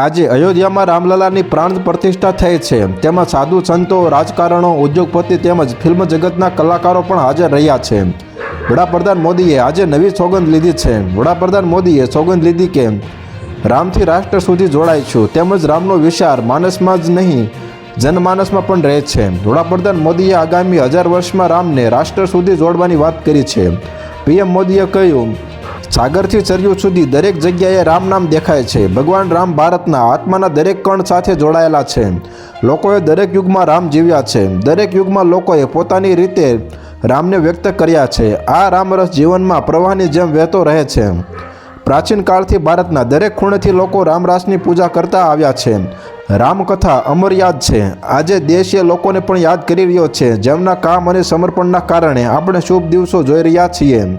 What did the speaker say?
આજે અયોધ્યામાં રામલલાની પ્રાણ પ્રતિષ્ઠા થઈ છે. તેમાં સાધુ સંતો, રાજકારણો, ઉદ્યોગપતિ તેમજ ફિલ્મ જગતના કલાકારો પણ હાજર રહ્યા છે. વડાપ્રધાન મોદીએ આજે નવી સોગંદ લીધી છે. વડાપ્રધાન મોદીએ સોગંદ લીધી કે, રામથી રાષ્ટ્ર સુધી જોડાઈશું તેમજ રામનો વિચાર માનસમાં જ નહીં, જનમાનસમાં પણ રહે છે. વડાપ્રધાન મોદીએ આગામી હજાર વર્ષમાં રામને રાષ્ટ્ર સુધી જોડવાની વાત કરી છે. પીએમ મોદીએ કહ્યું સાગરથી ચર્યું સુધી દરેક જગ્યાએ રામ નામ દેખાય છે. ભગવાન રામ ભારતના આત્માના દરેક કણ સાથે જોડાયેલા છે. લોકોએ દરેક યુગમાં રામ જીવ્યા છે. દરેક યુગમાં લોકોએ પોતાની રીતે રામને વ્યક્ત કર્યા છે. આ રામરસ જીવનમાં પ્રવાહની જેમ વહેતો રહે છે. પ્રાચીન કાળથી ભારતના દરેક ખૂણેથી લોકો રામરાસની પૂજા કરતા આવ્યા છે. રામકથા અમર યાદ છે. આજે દેશીય લોકોને પણ યાદ કરી રહ્યો છે. જેમના કામ અને સમર્પણના કારણે આપણે શુભ દિવસો જોઈ રહ્યા છીએ.